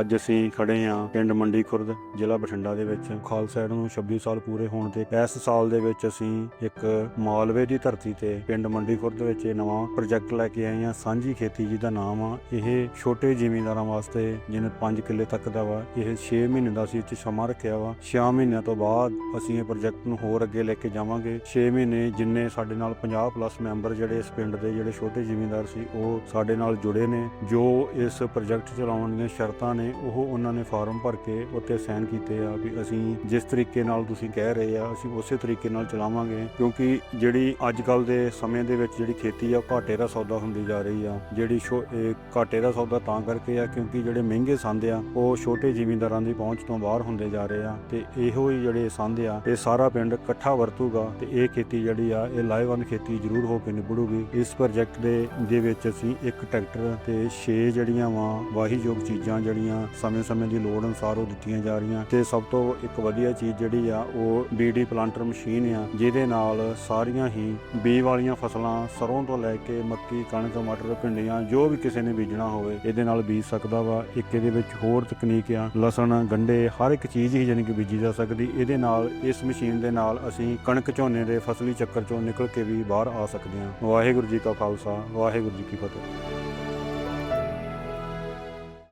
ਅੱਜ ਅਸੀਂ ਖੜੇ ਹਾਂ ਪਿੰਡ ਮੰਡੀ ਖੁਰਦ, ਜ਼ਿਲ੍ਹਾ ਬਠਿੰਡਾ ਦੇ ਵਿੱਚ। ਖਾਲਸਾ ਨੂੰ 26 ਸਾਲ ਪੂਰੇ ਹੋਣ ਤੇ ਇਸ ਸਾਲ ਦੇ ਵਿੱਚ ਅਸੀਂ ਇੱਕ ਮਾਲਵੇ ਦੀ ਧਰਤੀ ਤੇ ਪਿੰਡ ਮੰਡੀ ਖੁਰਦ ਵਿੱਚ ਇਹ ਨਵਾਂ ਪ੍ਰੋਜੈਕਟ ਲੈ ਕੇ ਆਏ ਹਾਂ। ਸਾਂਝੀ ਖੇਤੀ ਜਿਹਦਾ ਨਾਮ ਆ। ਇਹ ਛੋਟੇ ਜ਼ਿਮੀਂਦਾਰਾਂ ਵਾਸਤੇ ਜਿਹਨੇ 5 ਕਿੱਲੇ ਤੱਕ ਦਾ ਵਾ, ਇਹ 6 ਮਹੀਨੇ ਦਾ ਅਸੀਂ ਇੱਥੇ ਸਮਾਂ ਰੱਖਿਆ ਵਾ। 6 ਮਹੀਨਿਆਂ ਤੋਂ ਬਾਅਦ ਅਸੀਂ ਇਹ ਪ੍ਰੋਜੈਕਟ ਨੂੰ ਹੋਰ ਅੱਗੇ ਲੈ ਕੇ ਜਾਵਾਂਗੇ। 6 ਮਹੀਨੇ ਜਿੰਨੇ ਸਾਡੇ ਨਾਲ 50 ਪਲੱਸ ਮੈਂਬਰ ਜਿਹੜੇ ਇਸ ਪਿੰਡ ਦੇ ਜਿਹੜੇ ਛੋਟੇ ਜ਼ਿਮੀਂਦਾਰ ਸੀ, ਉਹ ਸਾਡੇ ਨਾਲ ਜੁੜੇ ਨੇ, ਜੋ ਇਸ ਪ੍ਰੋਜੈਕਟ ਚਲਾਉਣ ਦੀਆਂ ਸ਼ਰਤਾਂ ਨੇ ਉਹ ਉਹਨਾਂ ਨੇ ਫਾਰਮ ਭਰ ਕੇ ਉੱਤੇ ਸਾਈਨ ਕੀਤੇ ਆ ਵੀ ਅਸੀਂ ਜਿਸ ਤਰੀਕੇ ਨਾਲ ਤੁਸੀਂ ਕਹਿ ਰਹੇ ਆ, ਅਸੀਂ ਉਸੇ ਤਰੀਕੇ ਨਾਲ ਚਲਾਵਾਂਗੇ। ਕਿਉਂਕਿ ਜਿਹੜੀ ਅੱਜ ਕੱਲ ਦੇ ਸਮੇਂ ਦੇ ਵਿੱਚ ਜਿਹੜੀ ਖੇਤੀ ਆ, ਉਹ ਘਾਟੇ ਦਾ ਸੌਦਾ ਹੁੰਦੀ ਜਾ ਰਹੀ ਆ। ਜਿਹੜੀ ਘਾਟੇ ਦਾ ਸੌਦਾ ਤਾਂ ਕਰਕੇ ਆ, ਕਿਉਂਕਿ ਜਿਹੜੇ ਮਹਿੰਗੇ ਸੰਦ ਆ, ਉਹ ਛੋਟੇ ਜ਼ਿਮੀਂਦਾਰਾਂ ਦੀ ਪਹੁੰਚ ਤੋਂ ਬਾਹਰ ਹੁੰਦੇ ਜਾ ਰਹੇ ਆ। ਤੇ ਇਹੋ ਹੀ ਜਿਹੜੇ ਸੰਦ ਆ, ਇਹ ਸਾਰਾ ਪਿੰਡ ਇਕੱਠਾ ਵਰਤੂਗਾ ਤੇ ਇਹ ਖੇਤੀ ਜਿਹੜੀ ਆ, ਇਹ ਲਾਹੇਵੰਦ ਖੇਤੀ ਜ਼ਰੂਰ ਹੋ ਕੇ ਨਿਬੜੂਗੀ। ਇਸ ਪ੍ਰੋਜੈਕਟ ਦੇ ਦੇ ਵਿੱਚ ਅਸੀਂ ਇੱਕ ਟਰੈਕਟਰ ਤੇ 6 ਜਿਹੜੀਆਂ ਵਾ, ਵਾਹੀਯੋਗ ਚੀਜ਼ਾਂ ਜਿਹੜੀਆਂ ਸਮੇਂ-ਸਮੇਂ ਦੀ ਲੋੜ ਅਨੁਸਾਰ ਉਹ ਦਿੱਤੀਆਂ ਜਾ ਰਹੀਆਂ ਤੇ ਸਭ ਤੋਂ ਇੱਕ ਵਧੀਆ ਚੀਜ਼ ਜਿਹੜੀ ਆ, ਉਹ ਬੀਡੀ ਪਲਾਂਟਰ ਮਸ਼ੀਨ ਆ, ਜਿਹਦੇ ਨਾਲ ਸਾਰੀਆਂ ਹੀ ਬੀ ਵਾਲੀਆਂ ਫਸਲਾਂ ਸਰੋਂ ਤੋਂ ਲੈ ਕੇ ਮੱਕੀ, ਕਣਕ ਟਮਾਟਰ ਭਿੰਡੀਆਂ ਜੋ ਵੀ ਕਿਸੇ ਨੇ ਬੀਜਣਾ ਹੋਵੇ, ਇਹਦੇ ਨਾਲ ਬੀਜ ਸਕਦਾ ਵਾ। ਇੱਕ ਇਹਦੇ ਵਿੱਚ ਹੋਰ ਤਕਨੀਕ ਆ, ਲਸਣ, ਗੰਡੇ, ਹਰ ਇੱਕ ਚੀਜ਼ ਹੀ ਜਾਣੀ ਕਿ ਬੀਜੀ ਜਾ ਸਕਦੀ। ਇਹਦੇ ਨਾਲ, ਇਸ ਮਸ਼ੀਨ ਦੇ ਨਾਲ ਅਸੀਂ ਕਣਕ ਝੋਨੇ ਦੇ ਫਸਲੀ ਚੱਕਰ ਚੋਂ ਨਿਕਲ ਕੇ ਵੀ ਬਾਹਰ ਆ ਸਕਦੇ ਹਾਂ। ਵਾਹਿਗੁਰੂ ਜੀ ਕਾ ਖਾਲਸਾ, ਵਾਹਿਗੁਰੂ ਜੀ ਕੀ ਫਤਿਹ।